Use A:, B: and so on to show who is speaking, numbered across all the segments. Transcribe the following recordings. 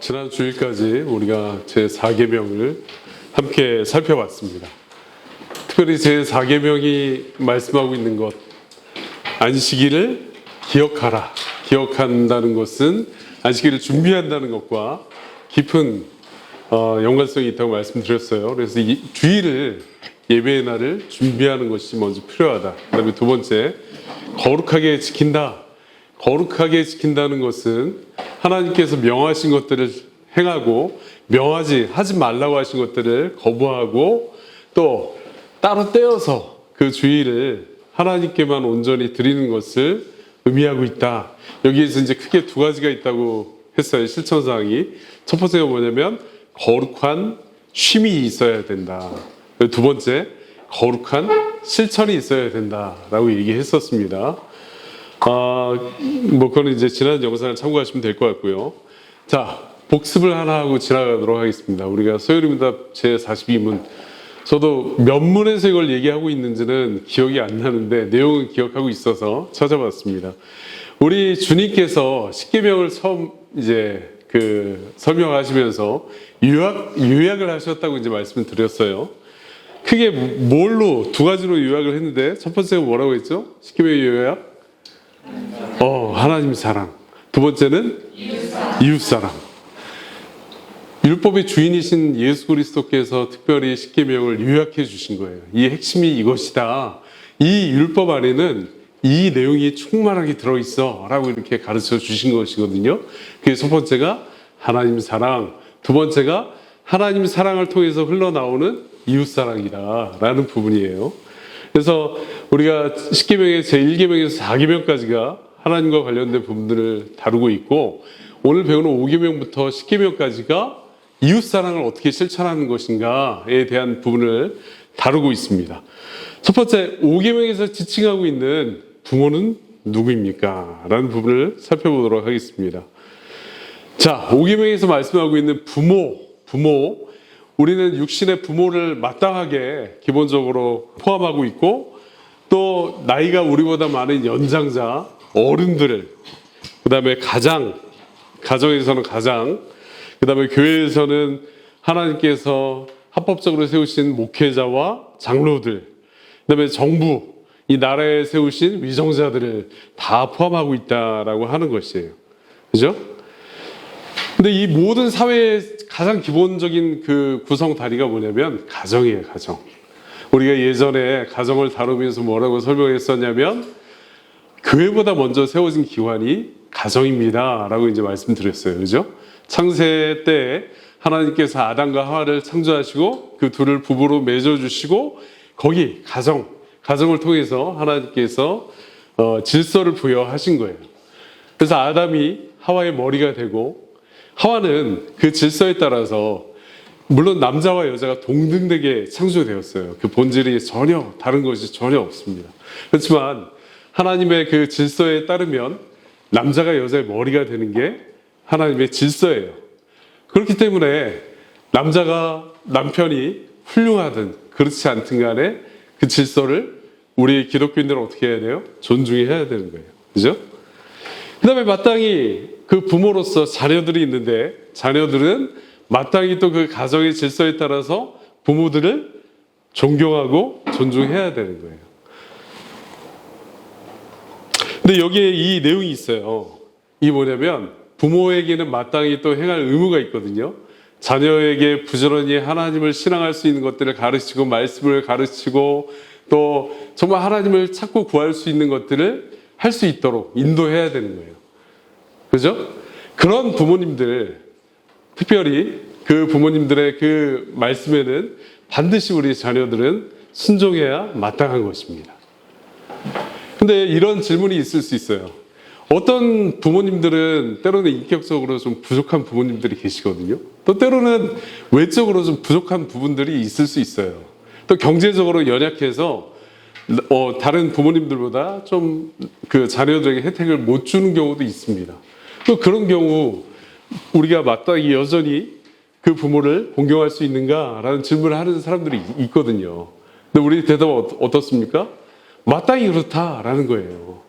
A: 지난 주일까지 우리가 제 4계명을 함께 살펴봤습니다. 특별히 제 4계명이 말씀하고 있는 것 안식일을 기억하라. 기억한다는 것은 안식일을 준비한다는 것과 깊은 어, 연관성이 있다고 말씀드렸어요. 그래서 이 주일을 예배의 날을 준비하는 것이 먼저 필요하다. 그다음에 두 번째 거룩하게 지킨다. 거룩하게 지킨다는 것은 하나님께서 명하신 것들을 행하고 명하지 하지 말라고 하신 것들을 거부하고 또 따로 떼어서 그 주의를 하나님께만 온전히 드리는 것을 의미하고 있다. 여기에서 이제 크게 두 가지가 있다고 했어요. 실천 사항이. 첫 번째가 뭐냐면 거룩한 쉼이 있어야 된다. 두 번째, 거룩한 실천이 있어야 된다라고 얘기했었습니다. 아, 뭐 그거는 이제 지난 영상을 참고하시면 될 것 같고요. 자, 복습을 하나 하고 지나가도록 하겠습니다. 우리가 소요리문답 제 42문 저도 몇 문에서 이걸 얘기하고 있는지는 기억이 안 나는데 내용은 기억하고 있어서 찾아봤습니다. 우리 주님께서 십계명을 처음 이제 그 설명하시면서 요약 요약을 하셨다고 이제 말씀을 드렸어요. 크게 뭘로 두 가지로 요약을 했는데 첫 번째가 뭐라고 했죠? 십계명 요약 어, 하나님 사랑. 두 번째는 이웃 사랑. 율법의 주인이신 예수 그리스도께서 특별히 십계명을 요약해 주신 거예요. 이 핵심이 이것이다. 이 율법 안에는 이 내용이 충만하게 들어 있어라고 이렇게 가르쳐 주신 것이거든요. 그게 첫 번째가 하나님 사랑, 두 번째가 하나님 사랑을 통해서 흘러나오는 이웃 사랑이다라는 부분이에요. 그래서 우리가 10계명의 제1계명에서 4계명까지가 하나님과 관련된 부분들을 다루고 있고 오늘 배우는 5계명부터 10계명까지가 이웃 사랑을 어떻게 실천하는 것인가에 대한 부분을 다루고 있습니다. 첫 번째 5계명에서 지칭하고 있는 부모는 누구입니까? 라는 부분을 살펴보도록 하겠습니다. 자, 5계명에서 말씀하고 있는 부모, 부모 우리는 육신의 부모를 마땅하게 기본적으로 포함하고 있고 또 나이가 우리보다 많은 연장자, 어른들을 그다음에 가장 가정에서는 가장 그 다음에 교회에서는 하나님께서 합법적으로 세우신 목회자와 장로들 그 다음에 정부 이 나라에 세우신 위정자들을 다 포함하고 있다라고 하는 것이에요. 그죠? 근데 이 모든 사회의 가장 기본적인 그 구성 다리가 뭐냐면 가정이에요, 가정. 우리가 예전에 가정을 다루면서 뭐라고 설명했었냐면 교회보다 먼저 세워진 기관이 가정입니다라고 이제 말씀드렸어요. 그죠? 창세 때 하나님께서 아담과 하와를 창조하시고 그 둘을 부부로 맺어 주시고 거기 가정 가정을 통해서 하나님께서 어, 질서를 부여하신 거예요. 그래서 아담이 하와의 머리가 되고 하와는 그 질서에 따라서 물론 남자와 여자가 동등되게 창조되었어요. 그 본질이 전혀 다른 것이 전혀 없습니다. 그렇지만 하나님의 그 질서에 따르면 남자가 여자의 머리가 되는 게 하나님의 질서예요. 그렇기 때문에 남자가 남편이 훌륭하든 그렇지 않든 간에 그 질서를 우리 기독교인들은 어떻게 해야 돼요? 존중해야 되는 거예요. 그죠? 그 다음에 마땅히 그 부모로서 자녀들이 있는데 자녀들은 마땅히 또 그 가정의 질서에 따라서 부모들을 존경하고 존중해야 되는 거예요. 근데 여기에 이 내용이 있어요. 이 뭐냐면 부모에게는 마땅히 또 행할 의무가 있거든요. 자녀에게 부지런히 하나님을 신앙할 수 있는 것들을 가르치고 말씀을 가르치고 또 정말 하나님을 찾고 구할 수 있는 것들을 할 수 있도록 인도해야 되는 거예요. 그죠? 그런 부모님들, 특별히 그 부모님들의 그 말씀에는 반드시 우리 자녀들은 순종해야 마땅한 것입니다. 근데 이런 질문이 있을 수 있어요. 어떤 부모님들은 때로는 인격적으로 좀 부족한 부모님들이 계시거든요. 또 때로는 외적으로 좀 부족한 부분들이 있을 수 있어요. 또 경제적으로 연약해서 어, 다른 부모님들보다 좀 그 자녀들에게 혜택을 못 주는 경우도 있습니다. 또 그런 경우 우리가 마땅히 여전히 그 부모를 공경할 수 있는가라는 질문을 하는 사람들이 있거든요. 근데 우리 대답은 어떻습니까? 마땅히 그렇다라는 거예요.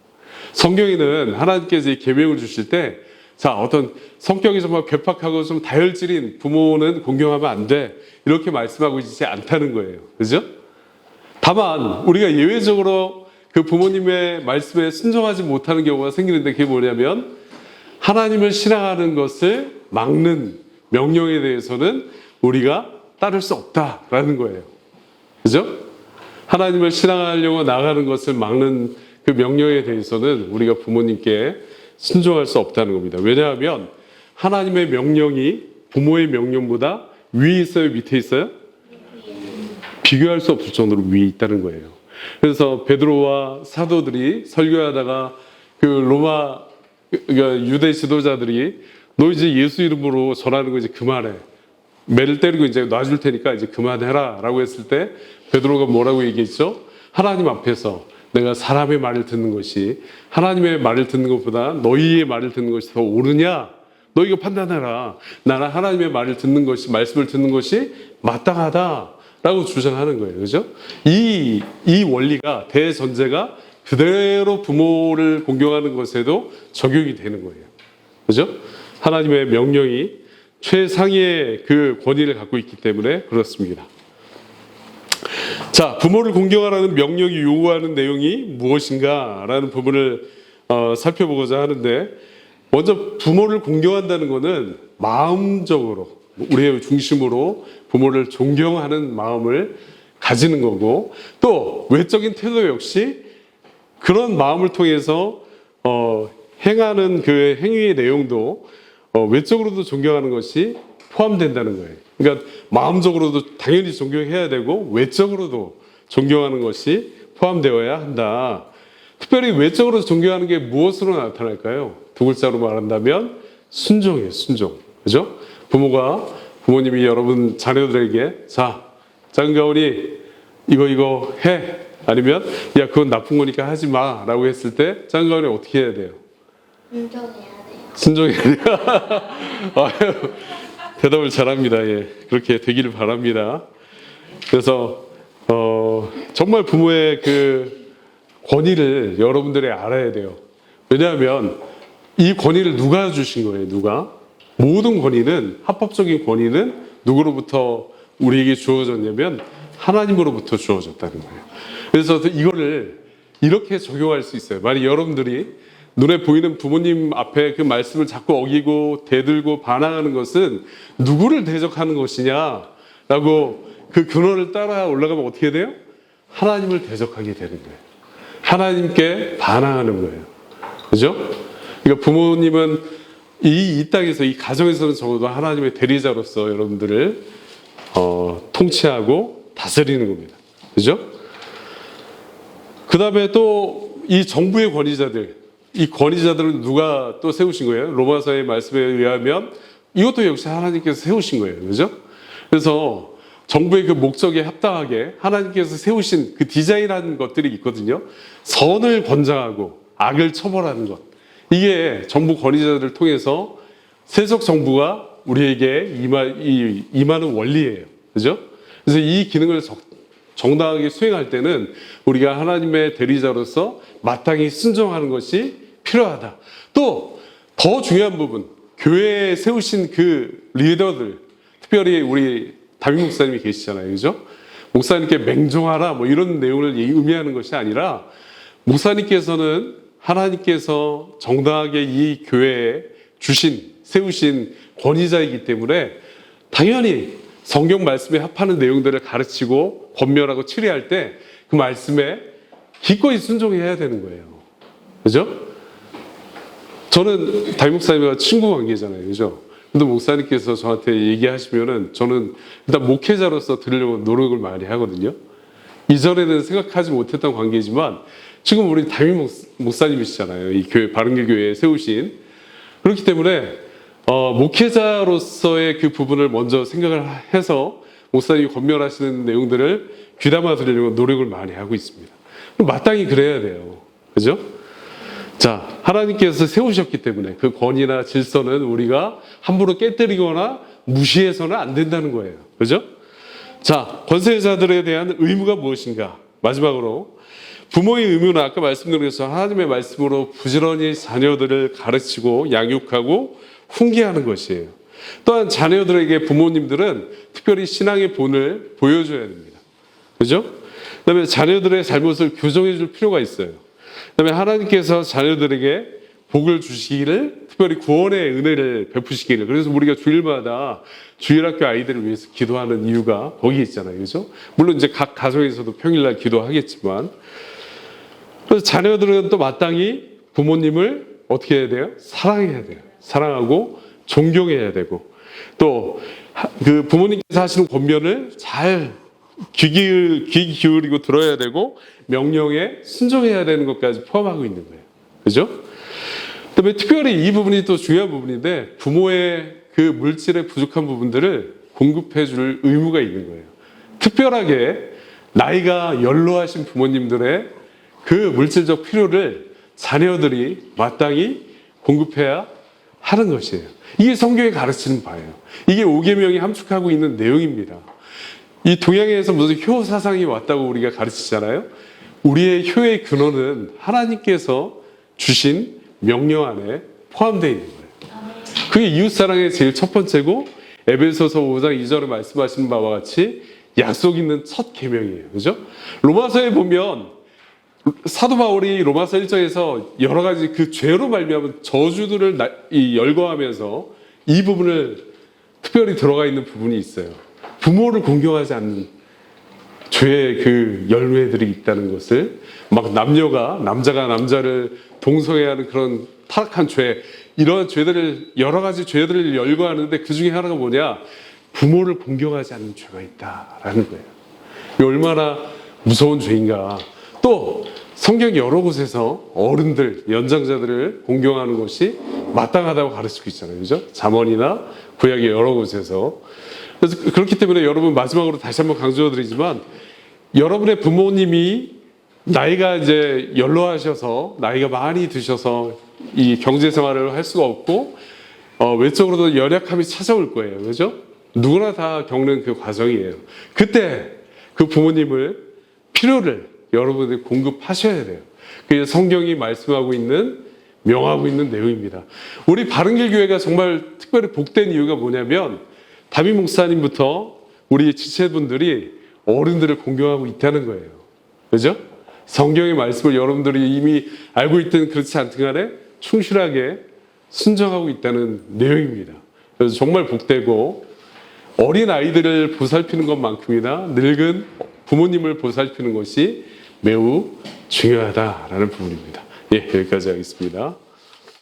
A: 성경에는 하나님께서 이 계명을 주실 때 자, 어떤 성격이 정말 괴팍하고 좀 다혈질인 부모는 공경하면 안 돼. 이렇게 말씀하고 있지 않다는 거예요. 그죠? 다만, 우리가 예외적으로 그 부모님의 말씀에 순종하지 못하는 경우가 생기는데 그게 뭐냐면, 하나님을 신앙하는 것을 막는 명령에 대해서는 우리가 따를 수 없다라는 거예요. 그죠? 하나님을 신앙하려고 나가는 것을 막는 그 명령에 대해서는 우리가 부모님께 순종할 수 없다는 겁니다. 왜냐하면 하나님의 명령이 부모의 명령보다 위에 있어요, 밑에 있어요? 비교할 수 없을 정도로 위에 있다는 거예요. 그래서 베드로와 사도들이 설교하다가 그 로마 그러니까 유대 지도자들이 너 이제 예수 이름으로 전하는 거 이제 그만해. 매를 때리고 이제 놔줄 테니까 이제 그만해라 라고 했을 때 베드로가 뭐라고 얘기했죠? 하나님 앞에서 내가 사람의 말을 듣는 것이 하나님의 말을 듣는 것보다 너희의 말을 듣는 것이 더 옳으냐? 너희가 판단해라. 나는 하나님의 말을 듣는 것이 말씀을 듣는 것이 마땅하다라고 주장하는 거예요. 그죠? 이, 이 원리가 대전제가 그대로 부모를 공경하는 것에도 적용이 되는 거예요. 그죠? 하나님의 명령이 최상위의 그 권위를 갖고 있기 때문에 그렇습니다. 자, 부모를 공경하라는 명령이 요구하는 내용이 무엇인가라는 부분을 어, 살펴보고자 하는데 먼저 부모를 공경한다는 것은 마음적으로 우리의 중심으로 부모를 존경하는 마음을 가지는 거고 또 외적인 태도 역시 그런 마음을 통해서 어, 행하는 그 행위의 내용도 어, 외적으로도 존경하는 것이 포함된다는 거예요. 그러니까 마음적으로도 당연히 존경해야 되고 외적으로도 존경하는 것이 포함되어야 한다. 특별히 외적으로 존경하는 게 무엇으로 나타날까요? 두 글자로 말한다면 순종이에요, 순종. 그죠? 부모가 부모님이 여러분 자녀들에게 자, 작은 가온이 이거 이거 해. 아니면 야 그건 나쁜 거니까 하지 마라고 했을 때 가온이 어떻게 해야 돼요?
B: 인정해야 돼요.
A: 순종해야 돼요. 아유, 대답을 잘합니다. 예, 그렇게 되기를 바랍니다. 그래서 어, 정말 부모의 그 권위를 여러분들이 알아야 돼요. 왜냐하면 이 권위를 누가 주신 거예요? 누가? 모든 권위는 합법적인 권위는 누구로부터 우리에게 주어졌냐면 하나님으로부터 주어졌다는 거예요. 그래서 이거를 이렇게 적용할 수 있어요. 만약 여러분들이 눈에 보이는 부모님 앞에 그 말씀을 자꾸 어기고 대들고 반항하는 것은 누구를 대적하는 것이냐라고 그 근원을 따라 올라가면 어떻게 돼요? 하나님을 대적하게 되는 거예요. 하나님께 반항하는 거예요. 그죠? 그러니까 부모님은 이, 이 땅에서 이 가정에서는 적어도 하나님의 대리자로서 여러분들을 어, 통치하고 다스리는 겁니다. 그죠? 그 다음에 또 이 정부의 권위자들, 이 권위자들은 누가 또 세우신 거예요? 로마서의 말씀에 의하면 이것도 역시 하나님께서 세우신 거예요. 그죠? 그래서 정부의 그 목적에 합당하게 하나님께서 세우신 그 디자인한 것들이 있거든요. 선을 권장하고 악을 처벌하는 것. 이게 정부 권위자들을 통해서 세속 정부가 우리에게 임하, 이, 임하는 원리예요. 그죠? 그래서 이 기능을 적, 정당하게 수행할 때는 우리가 하나님의 대리자로서 마땅히 순종하는 것이 필요하다. 또 더 중요한 부분, 교회에 세우신 그 리더들, 특별히 우리 담임 목사님이 계시잖아요. 그죠? 목사님께 맹종하라 뭐 이런 내용을 의미하는 것이 아니라 목사님께서는 하나님께서 정당하게 이 교회에 주신 세우신 권위자이기 때문에 당연히 성경 말씀에 합하는 내용들을 가르치고 권면하고 치료할 때 그 말씀에 기꺼이 순종해야 되는 거예요. 그죠? 저는 담임 목사님과 친구 관계잖아요. 그죠? 근데 목사님께서 저한테 얘기하시면은 저는 일단 목회자로서 들으려고 노력을 많이 하거든요. 이전에는 생각하지 못했던 관계지만 지금 우리 담임 목- 목사님이시잖아요. 이 교회, 바른교교회에 세우신. 그렇기 때문에 어, 목회자로서의 그 부분을 먼저 생각을 해서 목사님이 권면하시는 내용들을 귀담아 들으려고 노력을 많이 하고 있습니다. 마땅히 그래야 돼요. 그죠? 자, 하나님께서 세우셨기 때문에 그 권위나 질서는 우리가 함부로 깨뜨리거나 무시해서는 안 된다는 거예요. 그죠? 자, 권세자들에 대한 의무가 무엇인가? 마지막으로 부모의 의무는 아까 말씀드린 것처럼 하나님의 말씀으로 부지런히 자녀들을 가르치고 양육하고 훈계하는 것이에요. 또한 자녀들에게 부모님들은 특별히 신앙의 본을 보여줘야 됩니다. 그죠? 그 다음에 자녀들의 잘못을 교정해 줄 필요가 있어요. 그 다음에 하나님께서 자녀들에게 복을 주시기를 특별히 구원의 은혜를 베푸시기를 그래서 우리가 주일마다 주일학교 아이들을 위해서 기도하는 이유가 거기 있잖아요. 그죠? 물론 이제 각 가정에서도 평일날 기도하겠지만 그래서 자녀들은 또 마땅히 부모님을 어떻게 해야 돼요? 사랑해야 돼요. 사랑하고 존경해야 되고 또 그 부모님께서 하시는 권면을 잘 귀, 기울, 귀 기울이고 들어야 되고 명령에 순종해야 되는 것까지 포함하고 있는 거예요. 그죠? 그다음에 특별히 이 부분이 또 중요한 부분인데 부모의 그 물질의 부족한 부분들을 공급해 줄 의무가 있는 거예요. 특별하게 나이가 연로하신 부모님들의 그 물질적 필요를 자녀들이 마땅히 공급해야 하는 것이에요. 이게 성경이 가르치는 바예요. 이게 오계명이 함축하고 있는 내용입니다. 이 동양에서 무슨 효 사상이 왔다고 우리가 가르치잖아요. 우리의 효의 근원은 하나님께서 주신 명령 안에 포함되어 있는 거예요. 그게 이웃 사랑의 제일 첫 번째고 에베소서 5장 2절에 말씀하시는 바와 같이 약속 있는 첫 계명이에요. 그죠? 로마서에 보면 사도 바울이 로마서 1장에서 여러 가지 그 죄로 말미암은 저주들을 열거하면서 이 부분을 특별히 들어가 있는 부분이 있어요. 부모를 공경하지 않는 죄의 그 열매들이 있다는 것을 막 남녀가 남자가 남자를 동성애하는 그런 타락한 죄 이러한 죄들을 여러 가지 죄들을 열거하는데 그 중에 하나가 뭐냐 부모를 공경하지 않는 죄가 있다라는 거예요. 얼마나 무서운 죄인가. 또 성경 여러 곳에서 어른들, 연장자들을 공경하는 것이 마땅하다고 가르치고 있잖아요. 그죠? 잠언이나 구약의 여러 곳에서. 그래서 그렇기 때문에 여러분 마지막으로 다시 한번 강조드리지만 여러분의 부모님이 나이가 이제 연로하셔서 나이가 많이 드셔서 이 경제 생활을 할 수가 없고 어, 외적으로도 연약함이 찾아올 거예요. 그죠? 누구나 다 겪는 그 과정이에요. 그때 그 부모님을 필요를 여러분들이 공급하셔야 돼요. 그게 성경이 말씀하고 있는 명하고 있는 내용입니다. 우리 바른길 교회가 정말 특별히 복된 이유가 뭐냐면 담임 목사님부터 우리 지체분들이 어른들을 공경하고 있다는 거예요. 그죠? 성경의 말씀을 여러분들이 이미 알고 있든 그렇지 않든 간에 충실하게 순정하고 있다는 내용입니다. 그래서 정말 복되고 어린 아이들을 보살피는 것만큼이나 늙은 부모님을 보살피는 것이 매우 중요하다라는 부분입니다. 예, 여기까지 하겠습니다.